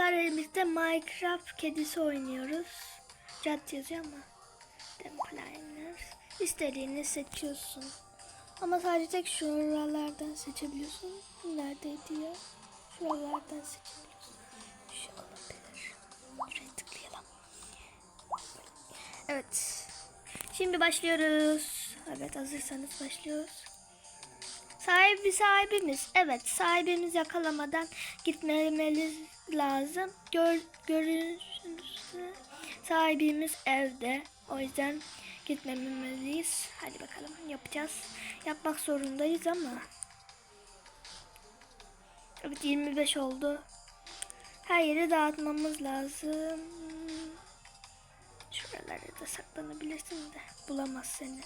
sizlerle birlikte Minecraft kedisi oynuyoruz. Cat yazıyor ama. Dempliner. İstediğini seçiyorsun. Ama sadece tek şuralardan seçebiliyorsun. Neredeydi ya? Şuralardan seçebiliyorsun. Şu olabilir. Şuraya tıklayalım. Evet. Şimdi başlıyoruz. Evet hazırsanız başlıyoruz. Sahibi sahibimiz. Evet sahibimiz yakalamadan gitmemeliz lazım. Gör, görüntüsü sahibimiz evde. O yüzden gitmemeliyiz. Hadi bakalım yapacağız. Yapmak zorundayız ama. Evet 25 oldu. Her yeri dağıtmamız lazım. Şuralara da saklanabilirsin de bulamaz seni.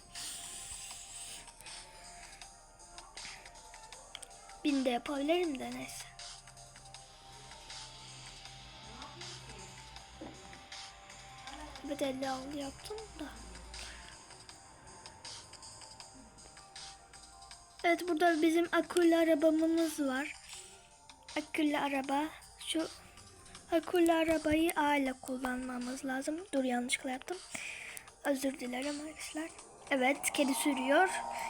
Bin de yapabilirim de neyse. Evet 56 yaptım da. Evet burada bizim akülü arabamız var. Akülü araba. Şu akülü arabayı A ile kullanmamız lazım. Dur yanlışlıkla yaptım. Özür dilerim arkadaşlar. Evet kedi sürüyor.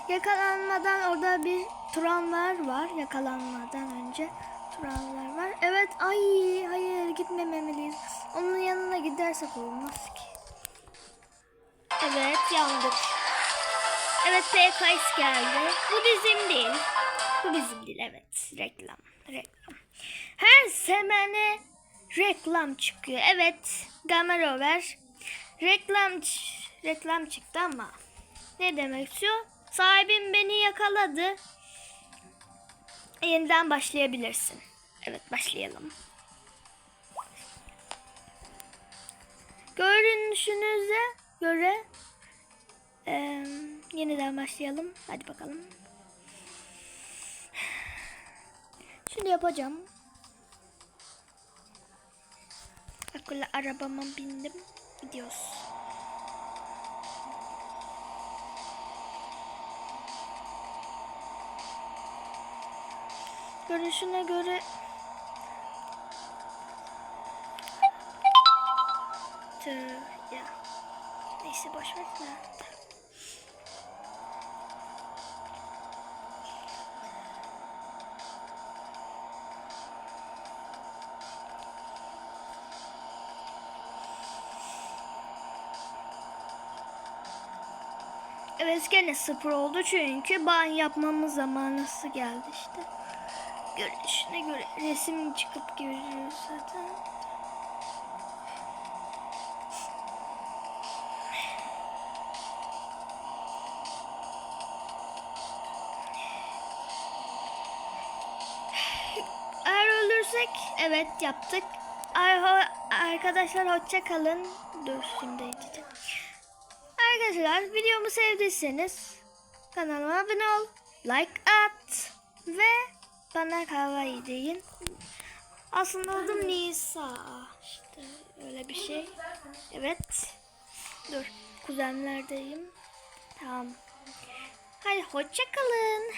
Yakalanmadan orada bir turanlar var. Yakalanmadan önce turanlar var. Evet ay hayır gitmemeliyiz. Onun yanına gidersek olmaz ki. Evet yandık. Evet PKS geldi. Bu bizim değil. Bu bizim değil evet. Reklam. Reklam. Her semene reklam çıkıyor. Evet. Gamerover. Reklam reklam çıktı ama ne demek istiyor? Sahibim beni yakaladı. Yeniden başlayabilirsin. Evet başlayalım. Görünüşünüze göre eee, yeniden başlayalım. Hadi bakalım. Şimdi yapacağım. Akıllı arabama bindim. Gidiyoruz. Görünüşüne göre ya. Neyse boş ver. Evet gene sıfır oldu çünkü ban yapmamız zamanısı geldi işte. Görünüşüne göre resim çıkıp görüyoruz zaten. Eğer ölürsek evet yaptık. Arkadaşlar hoşça kalın. Dur şimdi edeceğim. Arkadaşlar videomu sevdiyseniz kanalıma abone ol, like at ve bana kahve deyin. Aslında adım Nisa. İşte öyle bir şey. Evet. Dur. Kuzenlerdeyim. Tamam. Hadi hoşça kalın.